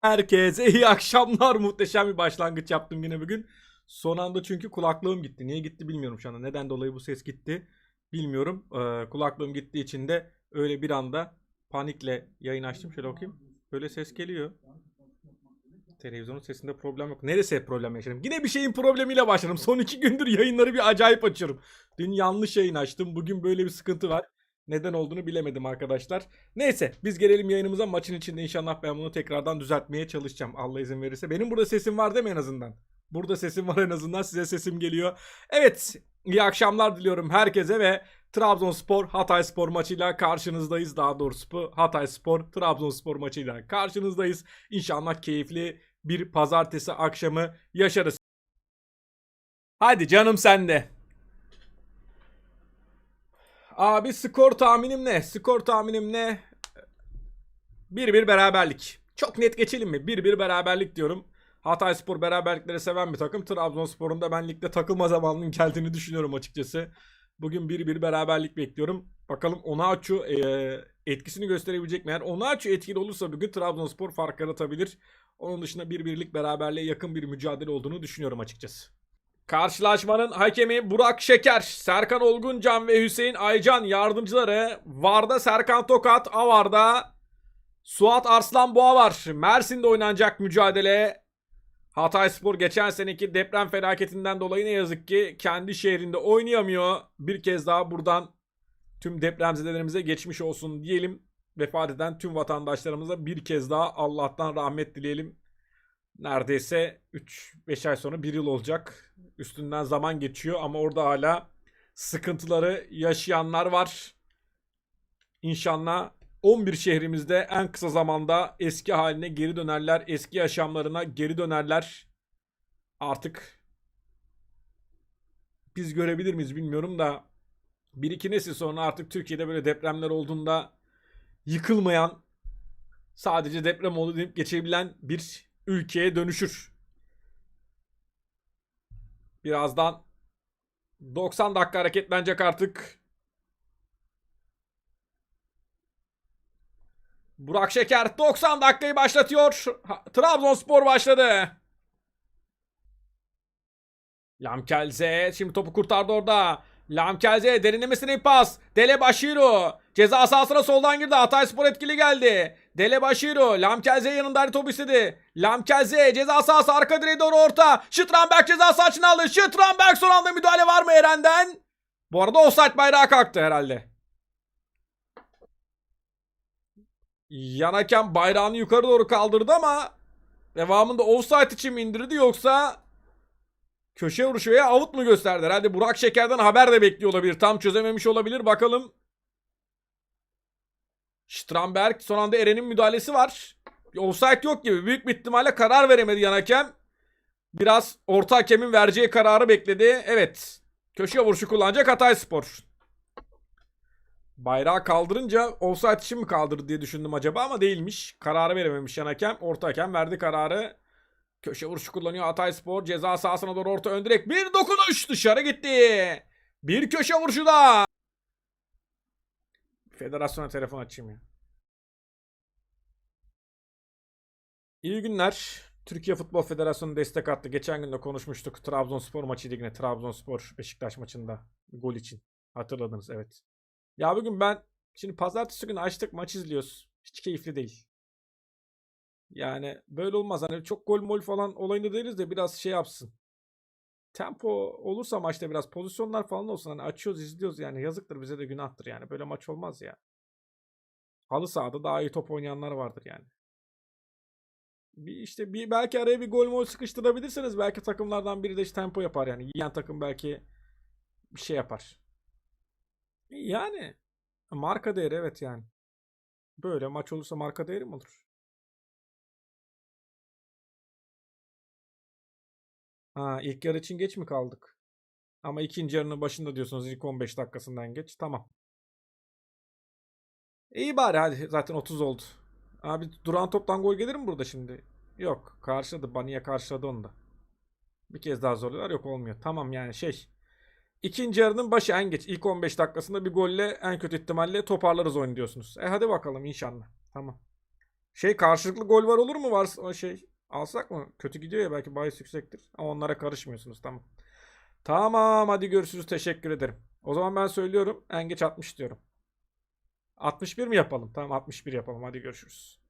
Herkese iyi akşamlar. Muhteşem bir başlangıç yaptım yine bugün. Son anda çünkü kulaklığım gitti. Niye gitti bilmiyorum şu anda. Neden dolayı bu ses gitti bilmiyorum. Ee, kulaklığım gittiği için de öyle bir anda panikle yayın açtım. Şöyle okuyayım. Böyle ses geliyor. Televizyonun sesinde problem yok. Neresi hep problem yaşarım? Yine bir şeyin problemiyle başladım. Son iki gündür yayınları bir acayip açıyorum. Dün yanlış yayın açtım. Bugün böyle bir sıkıntı var. Neden olduğunu bilemedim arkadaşlar. Neyse biz gelelim yayınımıza. Maçın içinde inşallah ben bunu tekrardan düzeltmeye çalışacağım. Allah izin verirse. Benim burada sesim var değil mi en azından? Burada sesim var en azından. Size sesim geliyor. Evet. iyi akşamlar diliyorum herkese ve Trabzonspor Hatayspor maçıyla karşınızdayız. Daha doğrusu Hatayspor Trabzonspor maçıyla karşınızdayız. İnşallah keyifli bir pazartesi akşamı yaşarız. Hadi canım sende. Abi skor tahminim ne? Skor tahminim ne? 1-1 beraberlik. Çok net geçelim mi? 1-1 beraberlik diyorum. Hatayspor beraberlikleri seven bir takım. Trabzonspor'un da ben ligde takılma zamanının geldiğini düşünüyorum açıkçası. Bugün 1-1 beraberlik bekliyorum. Bakalım Onaçu e, etkisini gösterebilecek mi? Eğer Onaçu etkili olursa bugün Trabzonspor fark yaratabilir. Onun dışında 1-1'lik beraberliğe yakın bir mücadele olduğunu düşünüyorum açıkçası. Karşılaşmanın hakemi Burak Şeker, Serkan Olguncan ve Hüseyin Aycan yardımcıları. Varda Serkan Tokat, Avar'da Suat Arslan Boğa var. Mersin'de oynanacak mücadele. Hatayspor geçen seneki deprem felaketinden dolayı ne yazık ki kendi şehrinde oynayamıyor. Bir kez daha buradan tüm depremzedelerimize geçmiş olsun diyelim. Vefat eden tüm vatandaşlarımıza bir kez daha Allah'tan rahmet dileyelim. Neredeyse 3-5 ay sonra 1 yıl olacak. Üstünden zaman geçiyor ama orada hala sıkıntıları yaşayanlar var. İnşallah 11 şehrimizde en kısa zamanda eski haline geri dönerler. Eski yaşamlarına geri dönerler. Artık biz görebilir miyiz bilmiyorum da bir iki nesil sonra artık Türkiye'de böyle depremler olduğunda yıkılmayan sadece deprem oldu deyip geçebilen bir ülkeye dönüşür. Birazdan 90 dakika hareketlenecek artık. Burak Şeker 90 dakikayı başlatıyor. Trabzonspor başladı. Lamkelze şimdi topu kurtardı orada. Lamkelze derinlemesine pas. Dele Bashiru ceza sahasına soldan girdi. Hatayspor etkili geldi. Dele Bashiru Lamkelze yanında topu istedi. Lamkelze ceza sahası arka direğe doğru orta. Şıtranberg ceza sahasını aldı. Şıtranberg son anda müdahale var mı Eren'den? Bu arada offside bayrağı kalktı herhalde. Yan hakem bayrağını yukarı doğru kaldırdı ama devamında offside için mi indirdi yoksa köşe vuruşu veya avut mu gösterdi? Herhalde Burak Şeker'den haber de bekliyor olabilir. Tam çözememiş olabilir. Bakalım. Stramberg son anda Eren'in müdahalesi var. Offside yok gibi. Büyük bir ihtimalle karar veremedi yan hakem. Biraz orta hakemin vereceği kararı bekledi. Evet. Köşe vuruşu kullanacak Hatayspor. Bayrağı kaldırınca offside için mi kaldırdı diye düşündüm acaba ama değilmiş. Kararı verememiş yan hakem. Orta hakem verdi kararı. Köşe vuruşu kullanıyor Hatayspor. Ceza sahasına doğru orta ön direk. Bir dokunuş dışarı gitti. Bir köşe vuruşu da. Federasyona telefon açayım ya. İyi günler. Türkiye Futbol Federasyonu destek attı. Geçen gün de konuşmuştuk. Trabzonspor maçıydı yine. Trabzonspor Beşiktaş maçında. Gol için. Hatırladınız evet. Ya bugün ben şimdi pazartesi günü açtık maç izliyoruz. Hiç keyifli değil. Yani böyle olmaz. Hani çok gol mol falan olayında değiliz de biraz şey yapsın. Tempo olursa maçta biraz pozisyonlar falan olsun. Hani açıyoruz izliyoruz yani yazıktır bize de günahtır yani. Böyle maç olmaz ya. Halı sahada daha iyi top oynayanlar vardır yani. Bir işte bir belki araya bir gol mol sıkıştırabilirsiniz. Belki takımlardan biri de işte tempo yapar yani. Yiyen takım belki bir şey yapar. Yani marka değeri evet yani. Böyle maç olursa marka değeri mi olur? Ha ilk yarı için geç mi kaldık? Ama ikinci yarının başında diyorsunuz ilk 15 dakikasından geç. Tamam. İyi bari hadi zaten 30 oldu. Abi duran toptan gol gelir mi burada şimdi? Yok. Karşıladı. Baniye karşıladı onu da. Bir kez daha zorluyorlar. Yok olmuyor. Tamam yani şey. İkinci yarının başı en geç. ilk 15 dakikasında bir golle en kötü ihtimalle toparlarız oyunu diyorsunuz. E hadi bakalım inşallah. Tamam. Şey karşılıklı gol var olur mu? Var o şey. Alsak mı? Kötü gidiyor ya belki bahis yüksektir. Ama onlara karışmıyorsunuz tamam. Tamam hadi görüşürüz teşekkür ederim. O zaman ben söylüyorum en geç 60 diyorum. 61 mi yapalım? Tamam 61 yapalım hadi görüşürüz.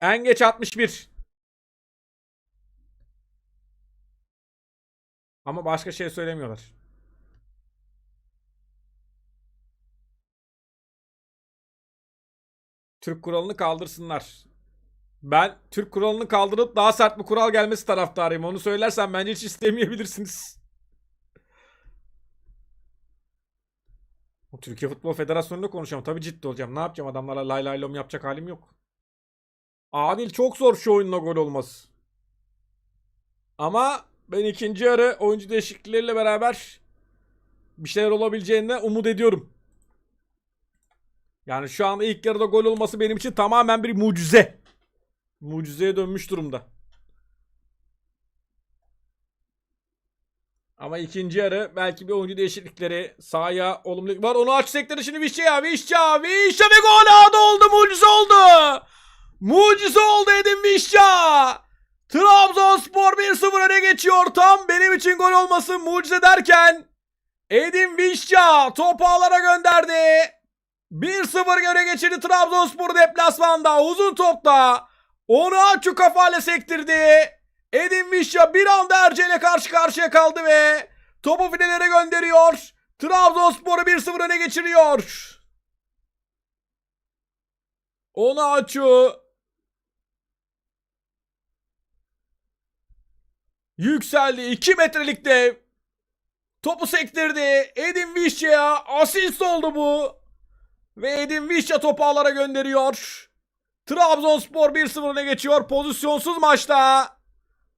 En geç 61. Ama başka şey söylemiyorlar. Türk kuralını kaldırsınlar. Ben Türk kuralını kaldırıp daha sert bir kural gelmesi taraftarıyım. Onu söylersem bence hiç istemeyebilirsiniz. Türkiye Futbol Federasyonu'nda konuşacağım. Tabii ciddi olacağım. Ne yapacağım adamlara lay lay lom yapacak halim yok. Adil çok zor şu oyunla gol olması. Ama ben ikinci yarı oyuncu değişiklikleriyle beraber bir şeyler olabileceğine umut ediyorum. Yani şu anda ilk yarıda gol olması benim için tamamen bir mucize. Mucizeye dönmüş durumda. Ama ikinci yarı belki bir oyuncu değişiklikleri sahaya olumlu var. Onu aç sekleri şimdi Vişça Vişça Vişça ve gol adı oldu mucize oldu. Mucize oldu Edin Vişça. Trabzonspor 1-0 öne geçiyor. Tam benim için gol olması mucize derken Edin Vişça topu ağlara gönderdi. 1-0 öne geçirdi Trabzonspor deplasmanda. Uzun topta. Onu Açu kafayla sektirdi. Edin Vişça bir anda Erce karşı karşıya kaldı ve topu filelere gönderiyor. Trabzonspor'u 1-0 öne geçiriyor. Onu Açu. Yükseldi. 2 metrelik dev. Topu sektirdi. Edin Vişça'ya asist oldu bu. Ve Edin Vişça topu ağlara gönderiyor. Trabzonspor 1-0 öne geçiyor. Pozisyonsuz maçta.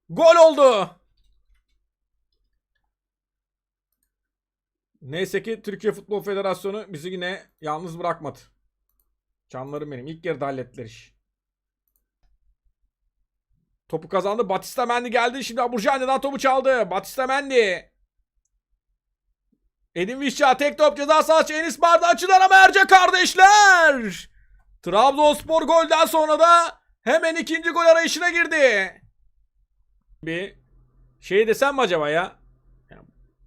Gol oldu. Neyse ki Türkiye Futbol Federasyonu bizi yine yalnız bırakmadı. Canlarım benim. İlk yarıda hallettiler iş. Topu kazandı. Batista Mendy geldi. Şimdi Aburjan'dan topu çaldı. Batista Mendy. Edin Vişça tek top ceza sahası Enis Barda açıdan ama Erce kardeşler. Trabzonspor golden sonra da hemen ikinci gol arayışına girdi. Bir şey desem mi acaba ya? Ya,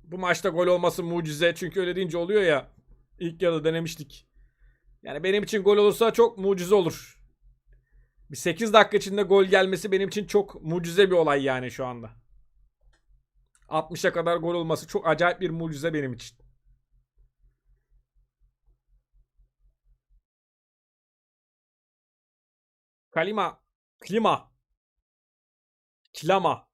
Bu maçta gol olması mucize çünkü öyle deyince oluyor ya. İlk yarıda denemiştik. Yani benim için gol olursa çok mucize olur. Bir 8 dakika içinde gol gelmesi benim için çok mucize bir olay yani şu anda. 60'a kadar gol olması çok acayip bir mucize benim için. Kalima. Klima. Kilama.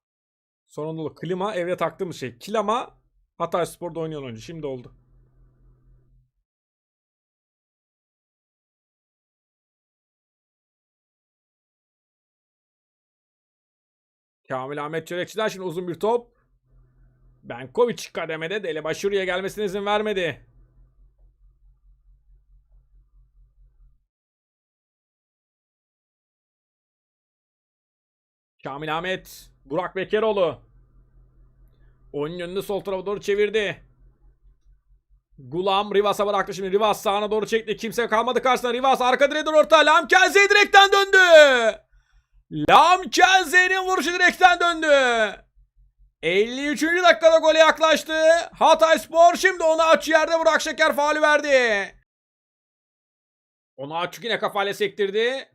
Sonunda. Klima evde taktığımız şey. Kilama Hatay Spor'da oynayan oyuncu. Şimdi oldu. Kamil Ahmet Çörekçi'den şimdi uzun bir top. Benkovic kademede de Elebaşuru'ya gelmesine izin vermedi. Kamil Ahmet. Burak Bekeroğlu. Oyunun önünü sol tarafa doğru çevirdi. Gulam Rivas'a bıraktı şimdi. Rivas sağına doğru çekti. Kimse kalmadı karşısında. Rivas arka direğe orta. Lamkelze direkten döndü. Lamkelze'nin vuruşu direkten döndü. 53. dakikada gole yaklaştı. Hatay Spor şimdi onu aç yerde Burak Şeker faali verdi. Onu açık yine kafayla sektirdi.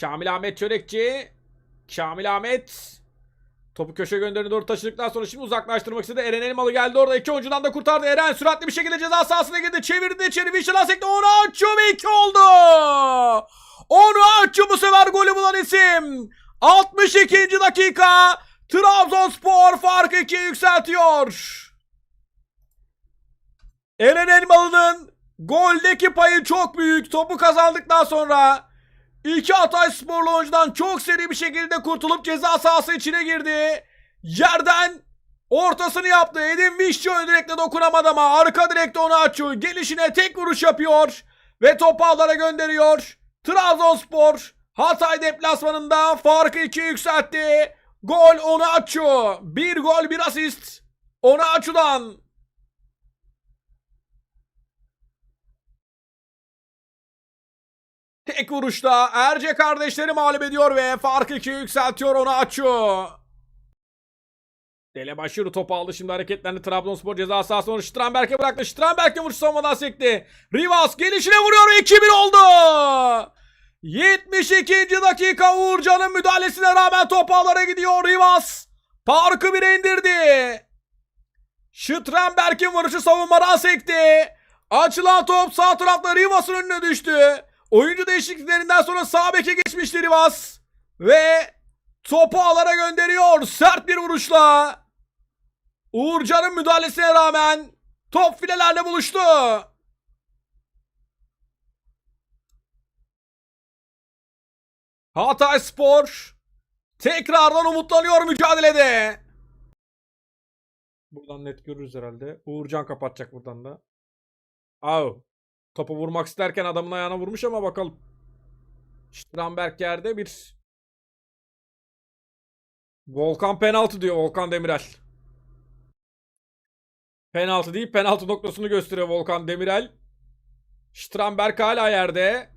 Kamil Ahmet Çörekçi. Kamil Ahmet. Topu köşe gönderine doğru taşıdıktan sonra şimdi uzaklaştırmak istedi. Eren Elmalı geldi orada. iki oyuncudan da kurtardı. Eren süratli bir şekilde ceza sahasına girdi. Çevirdi içeri. Vişalan sekti. Ve iki oldu. Onu açıyor bu sefer golü bulan isim. 62. dakika. Trabzonspor farkı 2'ye yükseltiyor. Eren Elmalı'nın goldeki payı çok büyük. Topu kazandıktan sonra iki Hatay sporlu oyuncudan çok seri bir şekilde kurtulup ceza sahası içine girdi. Yerden ortasını yaptı. Edin Vişçi ön direkte dokunamadı ama arka direkte onu açıyor. Gelişine tek vuruş yapıyor ve topu ağlara gönderiyor. Trabzonspor Hatay deplasmanında farkı 2'ye yükseltti. Gol onu açıyor. Bir gol bir asist. Onu açıdan. Tek vuruşta Erce kardeşleri mağlup ediyor ve farkı 2'ye yükseltiyor onu açıyor. Telebaşırı topu aldı şimdi hareketlendi Trabzonspor ceza sahası onu Stramberg'e bıraktı. Stramberg'e vuruş savunmadan sekti. Rivas gelişine vuruyor ve 2-1 oldu. 72. dakika Uğurcan'ın müdahalesine rağmen top ağlara gidiyor Rivas. Farkı 1'e indirdi. Stramberg'in vuruşu savunmadan sekti. Açılan top sağ tarafta Rivas'ın önüne düştü. Oyuncu değişikliklerinden sonra sağ beke geçmişti Rivas. Ve topu alara gönderiyor sert bir vuruşla. Uğurcan'ın müdahalesine rağmen top filelerle buluştu. Hatay Spor tekrardan umutlanıyor mücadelede. Buradan net görürüz herhalde. Uğurcan kapatacak buradan da. Au. Topu vurmak isterken adamın ayağına vurmuş ama bakalım. Stramberg yerde bir Volkan penaltı diyor Volkan Demirel. Penaltı değil penaltı noktasını gösteriyor Volkan Demirel. Stramberg hala yerde.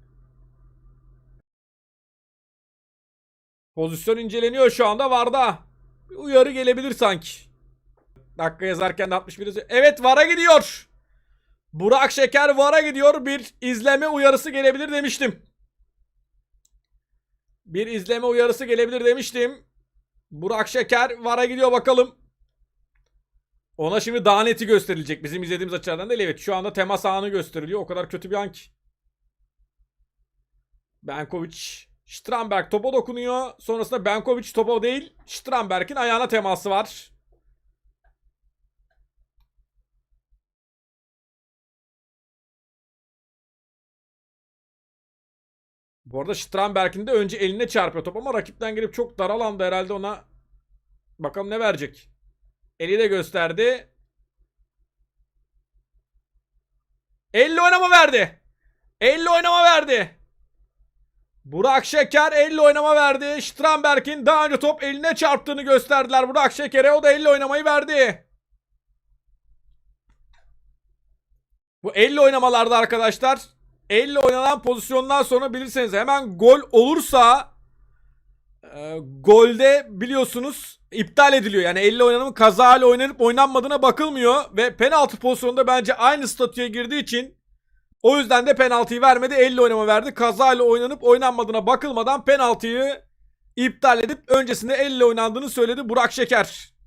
Pozisyon inceleniyor şu anda Varda. Bir uyarı gelebilir sanki. Dakika yazarken de 61. Evet Var'a gidiyor. Burak Şeker Var'a gidiyor. Bir izleme uyarısı gelebilir demiştim. Bir izleme uyarısı gelebilir demiştim. Burak Şeker Var'a gidiyor bakalım. Ona şimdi daha neti gösterilecek. Bizim izlediğimiz açılardan değil. Evet şu anda temas anı gösteriliyor. O kadar kötü bir an ki. Benkovic. Stramberg topa dokunuyor. Sonrasında Benkovic topa değil. Stramberg'in ayağına teması var. Bu arada Stramberg'in de önce eline çarpıyor top ama rakipten gelip çok dar alanda herhalde ona bakalım ne verecek. Eli de gösterdi. Elle oynama verdi. Elle oynama verdi. Burak Şeker elle oynama verdi. Stramberg'in daha önce top eline çarptığını gösterdiler Burak Şeker'e. O da elle oynamayı verdi. Bu elle oynamalarda arkadaşlar elle oynanan pozisyondan sonra bilirseniz hemen gol olursa e, golde biliyorsunuz iptal ediliyor. Yani elle oynanımın kazayla oynanıp oynanmadığına bakılmıyor ve penaltı pozisyonunda bence aynı statüye girdiği için o yüzden de penaltıyı vermedi. Elle oynama verdi. Kazayla oynanıp oynanmadığına bakılmadan penaltıyı iptal edip öncesinde elle oynandığını söyledi Burak Şeker.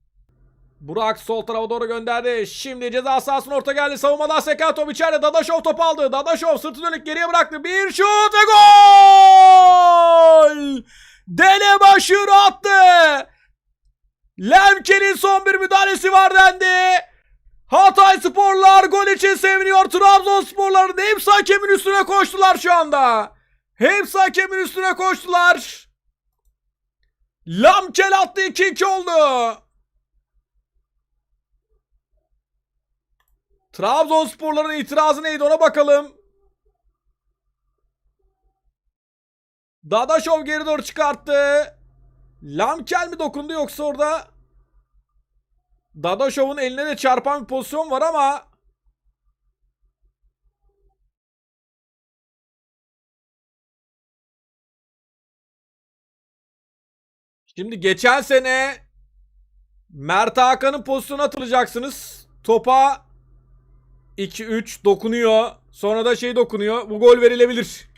Burak sol tarafa doğru gönderdi. Şimdi ceza sahasına orta geldi. Savunmadan seken top içeride. Dadaşov top aldı. Dadaşov sırtı dönük geriye bıraktı. Bir şut ve gol! Dele Başır attı. Lemke'nin son bir müdahalesi var dendi. Hatay sporlar gol için seviniyor. Trabzonsporların hepsi hakemin üstüne koştular şu anda. Hepsi hakemin üstüne koştular. Lamkel attı 2-2 oldu. Trabzonsporların itirazı neydi ona bakalım. Dadaşov geri doğru çıkarttı. Lamkel mi dokundu yoksa orada Dadaşov'un eline de çarpan bir pozisyon var ama Şimdi geçen sene Mert Hakan'ın pozisyonu atılacaksınız. Topa 2-3 dokunuyor. Sonra da şey dokunuyor. Bu gol verilebilir.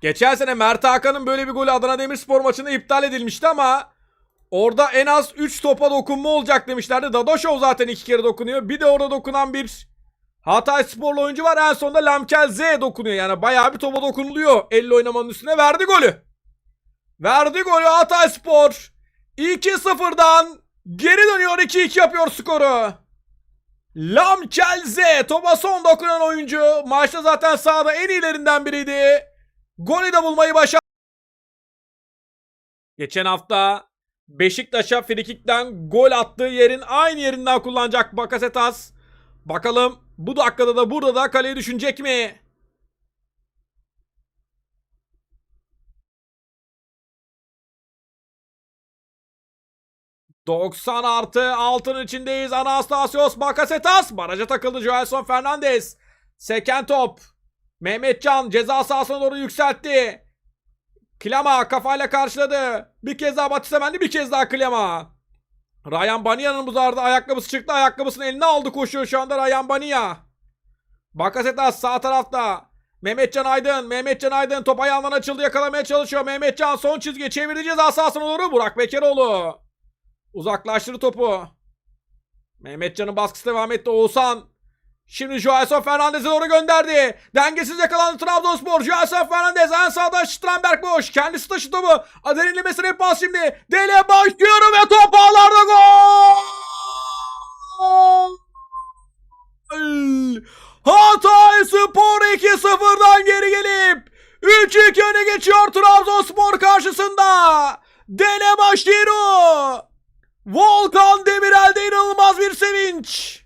Geçen sene Mert Hakan'ın böyle bir golü Adana Demirspor maçında iptal edilmişti ama orada en az 3 topa dokunma olacak demişlerdi. Dadaşov zaten iki kere dokunuyor. Bir de orada dokunan bir Hatay sporlu oyuncu var. En sonunda Lamkel Z dokunuyor. Yani bayağı bir topa dokunuluyor. Elle oynamanın üstüne verdi golü. Verdi golü Hatay Spor. 2-0'dan geri dönüyor 2-2 yapıyor skoru. Lamkel Z topa son dokunan oyuncu. Maçta zaten sahada en iyilerinden biriydi. Golü de bulmayı başardı. Geçen hafta Beşiktaş'a frikikten gol attığı yerin aynı yerinden kullanacak Bakasetas. Bakalım bu dakikada da burada da kaleyi düşünecek mi? ...90 artı altın içindeyiz. Anastasios Bakasetas. Baraja takıldı Joelson Fernandez. Seken top. Mehmetcan ceza sahasına doğru yükseltti. Klama kafayla karşıladı. Bir kez daha Batista Mendy bir kez daha Klama. Ryan Bania'nın buzarda ayakkabısı çıktı. Ayakkabısını eline aldı koşuyor şu anda Ryan Bania. Bakasetas sağ tarafta. Mehmetcan Aydın. Mehmetcan Aydın top ayağından açıldı yakalamaya çalışıyor. Mehmetcan son çizgiye çevirdi ceza sahasına doğru. Burak Bekeroğlu. Uzaklaştırdı topu. Mehmetcan'ın baskısı devam etti. Oğuzhan. Şimdi Joelson Fernandez'e doğru gönderdi. Dengesiz yakalandı Trabzonspor. Joelson Fernandez en sağda Stramberg boş. Kendisi taşı topu. Derinlemesine pas şimdi. Dele başlıyor ve top ağlarda gol. Hatay Spor 2-0'dan geri gelip 3-2 öne geçiyor Trabzonspor karşısında. Dele Başdiru. Volkan Demirel'de inanılmaz bir sevinç.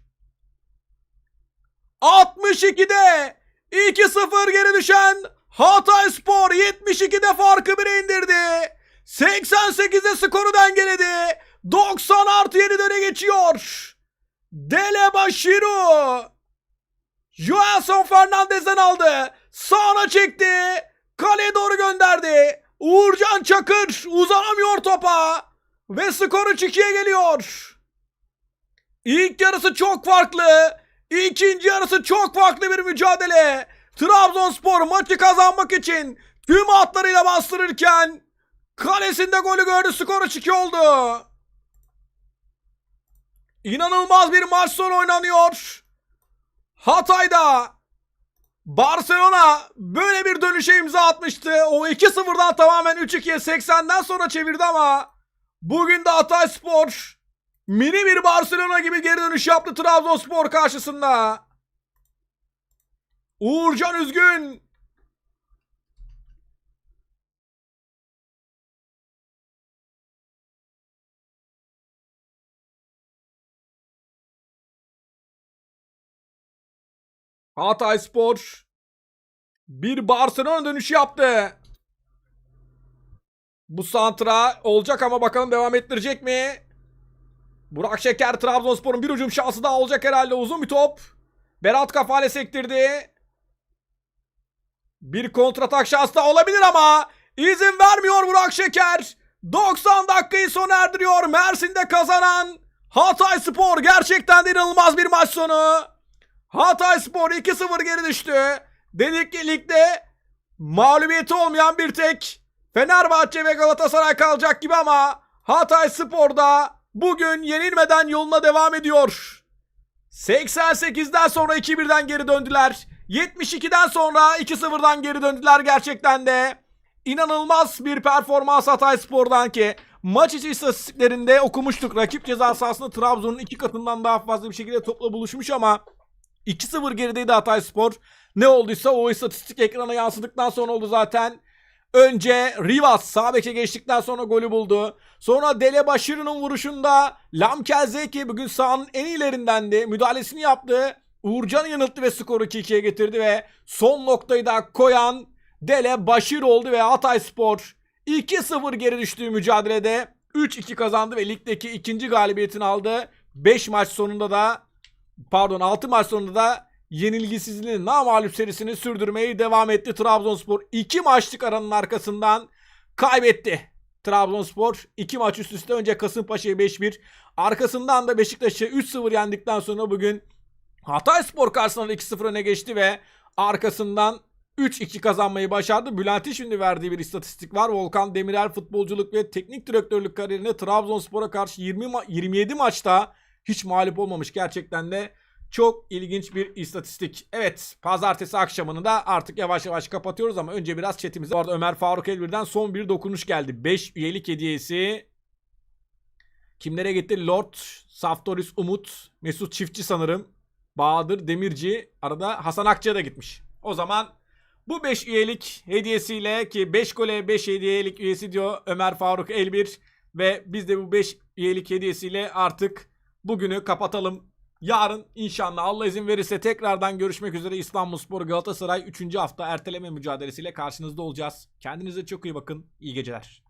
62'de 2-0 geri düşen Hatay Spor 72'de farkı bire indirdi. 88'de skoru dengeledi. 90 artı 7 öne geçiyor. Dele Bashiru. Joelson Fernandez'den aldı. Sağına çekti. Kaleye doğru gönderdi. Uğurcan Çakır uzanamıyor topa. Ve skor 3-2'ye geliyor. İlk yarısı çok farklı. İkinci yarısı çok farklı bir mücadele. Trabzonspor maçı kazanmak için tüm hatlarıyla bastırırken kalesinde golü gördü skor 3-2 oldu. İnanılmaz bir maç sonu oynanıyor. Hatay'da Barcelona böyle bir dönüşe imza atmıştı. O 2-0'dan tamamen 3-2'ye 80'den sonra çevirdi ama bugün de Hatay Spor mini bir Barcelona gibi geri dönüş yaptı Trabzonspor karşısında. Uğurcan Üzgün Hatay Spor bir Barcelona dönüşü yaptı. Bu santra olacak ama bakalım devam ettirecek mi? Burak Şeker Trabzonspor'un bir ucum şansı daha olacak herhalde. Uzun bir top. Berat kafale sektirdi. Bir kontratak şansı da olabilir ama izin vermiyor Burak Şeker. 90 dakikayı sona erdiriyor. Mersin'de kazanan Hatay Spor gerçekten de inanılmaz bir maç sonu. Hatay Spor 2-0 geri düştü. Dedik ki ligde mağlubiyeti olmayan bir tek Fenerbahçe ve Galatasaray kalacak gibi ama Hatay Spor'da bugün yenilmeden yoluna devam ediyor. 88'den sonra 2-1'den geri döndüler. 72'den sonra 2-0'dan geri döndüler gerçekten de. İnanılmaz bir performans Hatay Spor'dan ki maç içi istatistiklerinde okumuştuk. Rakip ceza sahasında Trabzon'un iki katından daha fazla bir şekilde topla buluşmuş ama 2-0 gerideydi Hatay Spor. Ne olduysa o istatistik ekrana yansıdıktan sonra oldu zaten. Önce Rivas sağ beke geçtikten sonra golü buldu. Sonra Dele Başırı'nın vuruşunda Lamkel Zeki bugün sahanın en iyilerindendi. Müdahalesini yaptı. Uğurcan'ı yanılttı ve skoru 2-2'ye getirdi ve son noktayı da koyan Dele Başır oldu ve Hatay Spor 2-0 geri düştüğü mücadelede 3-2 kazandı ve ligdeki ikinci galibiyetini aldı. 5 maç sonunda da pardon 6 maç sonunda da yenilgisizliğini namağlup serisini sürdürmeyi devam etti. Trabzonspor 2 maçlık aranın arkasından kaybetti. Trabzonspor 2 maç üst üste önce Kasımpaşa'yı 5-1 arkasından da Beşiktaş'ı 3-0 yendikten sonra bugün Hatay Spor karşısında 2-0 öne geçti ve arkasından 3-2 kazanmayı başardı. Bülent şimdi verdiği bir istatistik var. Volkan Demirel futbolculuk ve teknik direktörlük kariyerinde Trabzonspor'a karşı 20 ma- 27 maçta hiç mağlup olmamış. Gerçekten de çok ilginç bir istatistik. Evet pazartesi akşamını da artık yavaş yavaş kapatıyoruz ama önce biraz chatimize. Bu arada Ömer Faruk Elbir'den son bir dokunuş geldi. 5 üyelik hediyesi. Kimlere gitti? Lord, Saftoris Umut, Mesut Çiftçi sanırım. Bahadır Demirci. Arada Hasan Akça'ya da gitmiş. O zaman bu 5 üyelik hediyesiyle ki 5 gole 5 hediyelik üyesi diyor Ömer Faruk Elbir. Ve biz de bu 5 üyelik hediyesiyle artık bugünü kapatalım. Yarın inşallah Allah izin verirse tekrardan görüşmek üzere İstanbulspor Galatasaray 3. hafta erteleme mücadelesiyle karşınızda olacağız. Kendinize çok iyi bakın. İyi geceler.